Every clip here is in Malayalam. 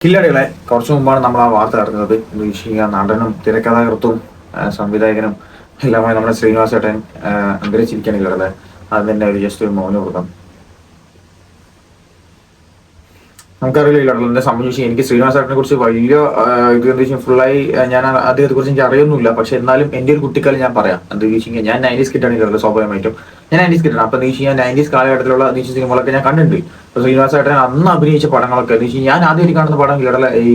കില്ലടികളെ കുറച്ചു മുമ്പാണ് നമ്മൾ ആ വാർത്ത അറിഞ്ഞത് എന്ന് വെച്ച് നടനും തിരക്കഥാകൃത്തും സംവിധായകനും എല്ലാമായി നമ്മുടെ ശ്രീനിവാസേട്ടൻ അന്തരിച്ചിരിക്കുകയാണ് കില്ലടലെ അത് തന്നെ ഒരു ജസ്റ്റ് ഒരു മൗനവ്രതം. നമുക്കറിയില്ല ഇടലിന്റെ സംബന്ധിച്ച് എനിക്ക് ശ്രീനിവാസ് സാറിനെ കുറിച്ച് വലിയ ഇത് എന്താ വെച്ചാൽ ഫുള്ളായി ഞാൻ അദ്ദേഹത്തെ കുറിച്ച് എനിക്ക് അറിയൊന്നുമില്ല. പക്ഷെ എന്നാലും എന്റെ ഒരു കുട്ടിക്കാലം ഞാൻ പറയാം. എന്താ വെച്ച് കഴിഞ്ഞാൽ ഞാൻ നയന്റീസ് കിട്ടാണ് ഇടൽ സ്വാഭാവികമായിട്ടും. ഞാൻ നയന്റീസ് കിട്ടണം അപ്പൊ എന്താ ഞാൻ നയന്റീസ് കാലഘട്ടത്തിലുള്ള വെച്ചാൽ സിനിമകളൊക്കെ ഞാൻ കണ്ടിട്ടുണ്ട്. അപ്പൊ ശ്രീനിവാസ് ഏട്ടൻ അന്ന് അഭിനയിച്ച പടങ്ങളൊക്കെ എന്ന് വെച്ചാൽ ഞാൻ ആദ്യമായിട്ട് കാണുന്ന പടം ഇടല ഈ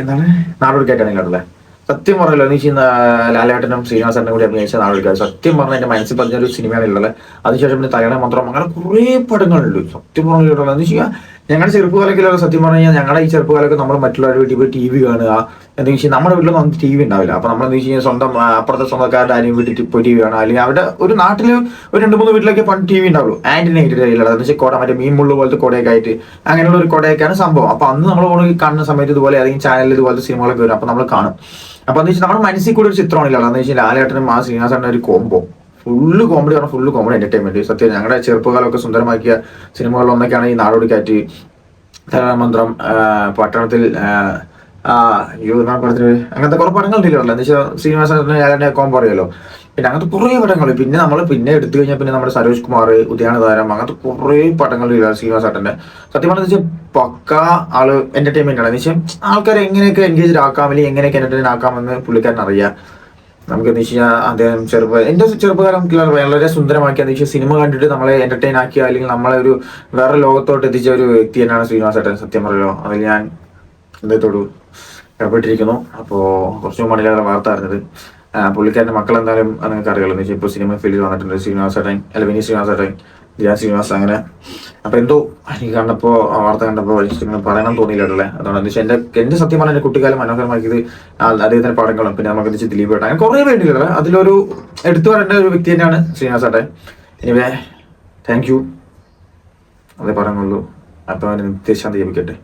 എന്താണ്? നാടോടിക്കായിട്ടാണ് ഇടല്ലേ സത്യം പറഞ്ഞല്ലോ എനിക്ക് ലാലേട്ടനും ശ്രീനിവാസനും കൂടി അഭിനയിച്ച നാളുകൾ. സത്യം പറഞ്ഞ എന്റെ മനസ്സിൽ പറഞ്ഞ ഒരു സിനിമയാണ് ഉള്ളത്. അതിനുശേഷം പിന്നെ തലയുടെ മന്ത്രം അങ്ങനെ കുറേ പടങ്ങളുണ്ട്. സത്യം പറഞ്ഞിട്ടുള്ളത് എന്ന് വെച്ചാൽ ഞങ്ങളുടെ ചെറുപ്പകാലത്തിലൊക്കെ സത്യം പറഞ്ഞു കഴിഞ്ഞാൽ. ഞങ്ങളുടെ ഈ ചെറുപ്പകാലൊക്കെ നമ്മൾ മറ്റുള്ളവരുടെ വീട്ടിൽ പോയി ടി വി കാണുക. എന്താ വെച്ചാൽ നമ്മുടെ വീട്ടിലൊന്നും അന്ന് ടി വി ഉണ്ടാവില്ല. അപ്പൊ നമ്മൾ എന്താ കഴിഞ്ഞാൽ സ്വന്തം അപ്പുറത്തെ സ്വന്തക്കാരുടെ ആരെയും വീട്ടിൽ പോയി ടി വി കാണുക. അല്ലെങ്കിൽ അവിടെ ഒരു നാട്ടിൽ ഒരു രണ്ട് മൂന്ന് വീട്ടിലൊക്കെ പണ്ട് ടി വി ഉണ്ടാവുള്ളൂ. ആന്റിനെ ആയിട്ട് എന്ന് വെച്ചാൽ കുട മറ്റേ മീൻ മുള്ളു പോലത്തെ കുടയൊക്കെ ആയിട്ട് അങ്ങനെയുള്ള ഒരു കുടയൊക്കെയാണ് സംഭവം. അപ്പൊ അന്ന് നമ്മൾ കാണുന്ന സമയത്ത് ഇതുപോലെ അല്ലെങ്കിൽ ചാനലിൽ ഇതുപോലത്തെ സിനിമകളൊക്കെ വരും. അപ്പൊ നമ്മൾ കാണും. അപ്പൊ എന്ന് വെച്ചാൽ നമ്മുടെ മനസ്സിൽ കൂടി ഒരു ചിത്രമാണില്ല എന്ന് വെച്ചാൽ ലാലേട്ടനും ആ ശ്രീനിവാസന്റെ ഒരു കോംബോ ഫുള്ള് കോമഡി ആണ്. ഫുള്ള് കോമഡി എന്റർടൈൻമെന്റ് സത്യം ഞങ്ങളുടെ ചെറുപ്പകാലമൊക്കെ സുന്ദരമാക്കിയ സിനിമകളിലൊന്നൊക്കെയാണ് ഈ നാടോടിക്കാറ്റ് മന്ത്രം പട്ടണത്തിൽ പറഞ്ഞത് അങ്ങനത്തെ കുറെ പടങ്ങൾ ഉണ്ടല്ലോ എന്ന് വെച്ചാൽ ശ്രീനിവാസനെ ലാലേട്ടനെ കോംബോ അറിയാലോ? പിന്നെ അങ്ങനത്തെ കുറേ പടങ്ങൾ. പിന്നെ നമ്മൾ പിന്നെ എടുത്തു കഴിഞ്ഞാൽ പിന്നെ നമ്മുടെ സരോജ് കുമാർ ഉദയാന താരം അങ്ങനത്തെ കുറേ പടങ്ങൾ ശ്രീനിവാസേട്ടന്റെ സത്യം പറഞ്ഞാൽ വെച്ചാൽ പക്ക ആൾ എന്റർടൈൻമെന്റ് ആണ്. എന്ന് വെച്ചാൽ ആൾക്കാരെ എങ്ങനെയൊക്കെ എൻഗേജ് ആക്കാം അല്ലെങ്കിൽ എങ്ങനെയൊക്കെ എന്റർടൈൻ ആക്കാമെന്ന് പുള്ളിക്കാരൻ അറിയാം നമുക്ക് എന്താ വെച്ചാൽ അദ്ദേഹം ചെറുപ്പ എന്റെ ചെറുപ്പകാലം വളരെ സുന്ദരമാക്കി. എന്താ വെച്ചാൽ സിനിമ കണ്ടിട്ട് നമ്മളെ എന്റർടൈൻ ആക്കിയ അല്ലെങ്കിൽ നമ്മളെ ഒരു വേറെ ലോകത്തോട്ട് എത്തിച്ച ഒരു വ്യക്തി തന്നെയാണ് ശ്രീനിവാസേട്ടൻ സത്യം പറയല്ലോ അതിൽ ഞാൻ അദ്ദേഹത്തോട് ഏർപ്പെട്ടിരിക്കുന്നു അപ്പോൾ കുറച്ച് മണിയിലാണ് വാർത്ത അറിഞ്ഞത്. പുള്ളിക്കാരന്റെ മക്കൾ എന്തായാലും നിങ്ങൾക്ക് അറിയാലോ എന്ന് വെച്ചാൽ സിനിമ ഫീൽഡിൽ വന്നിട്ടുണ്ട്. ശ്രീനിവാസേട്ടൻ അല്ല വിനീത് ശ്രീനിവാസേട്ടൻ ധ്യാൻ ശ്രീനിവാസ് അങ്ങനെ. അപ്പൊ എന്തോ എനിക്ക് കണ്ടപ്പോ വാർത്ത കണ്ടപ്പോ ഇങ്ങനെ പറയണം തോന്നിയില്ലല്ലേ അതുകൊണ്ട് എന്താ എന്റെ എന്റെ സത്യം പറഞ്ഞ കുട്ടിക്കാലം മനോഹരമാക്കിയത് അദ്ദേഹത്തിന്റെ പടങ്ങളും പിന്നെ നമുക്ക് വെച്ച് ദിലീപ് ഏട്ടൻ അങ്ങനെ കുറെ പേരുണ്ടല്ലേ അതിലൊരു എടുത്തു പറയേണ്ട ഒരു വ്യക്തി തന്നെയാണ് ശ്രീനിവാസ് ഏട്ടൻ. എനിവേ താങ്ക് യു അതേ പറയുന്നുള്ളൂ അപ്പൊ നിത്യശാന്തി ജപിക്കട്ടെ.